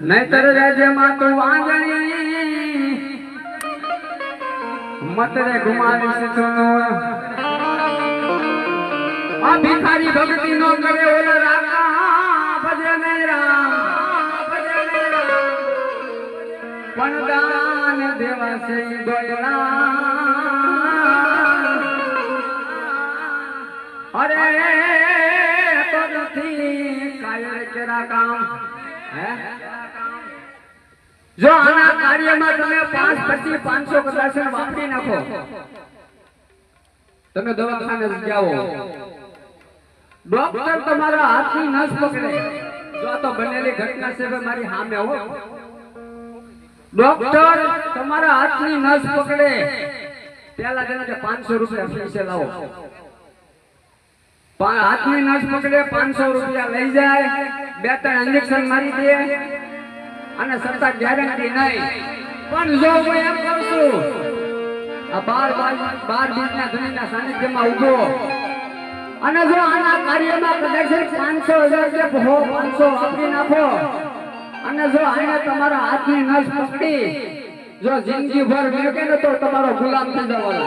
નહીતર રાજ્યમાં તું વાંજણી મતરે ગુમાવીશ તું. આ ભિખારી ભક્તિ નો કરે ઓલો રાકા. ભજે ભજને રામ પણ દાન દેવા છે ગોયલા અરે, પગથી કાયર કેરા કામ. જો આના કાર્યમાં તમે પાંચ પછી પાંચસો કદાચ વાપરી નાખો. તમે દવાખાને જાઓ. ડોક્ટર તમારા હાથની નસ પકડે. જો તો બનેલી ઘટના છે મારી સામે હો ડોક્ટર તમારા હાથની નસ પકડે. પેલા પાંચસો 500 રૂપિયા પૈસે લાવો હાથની નસ પકડે 500 રૂપિયા લઈ જાય. બે ત્રણ ઇન્જેક્શન મારી દે. અને સત્તા ગેરંટી નહીં. પણ જો હું એમ કહું છું, આ બાર બાર બીજના ધણીના સાનિધ્યમાં ઊભો અને જો આના કાર્યમાં કદાચ પાંચસો હજાર રૂપિયા હો, પાંચસો વાપરી નાખો. અને જો આને તમારા હાથની નસ પકડી, જો જિંદગી ભર મેકે ને તો તમારો ગુલામ થઈ જવાનો.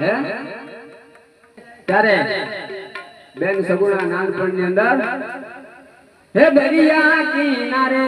હે? ત્યારે બેન સગુણા નાનપણની અંદર હે દરિયા કિનારે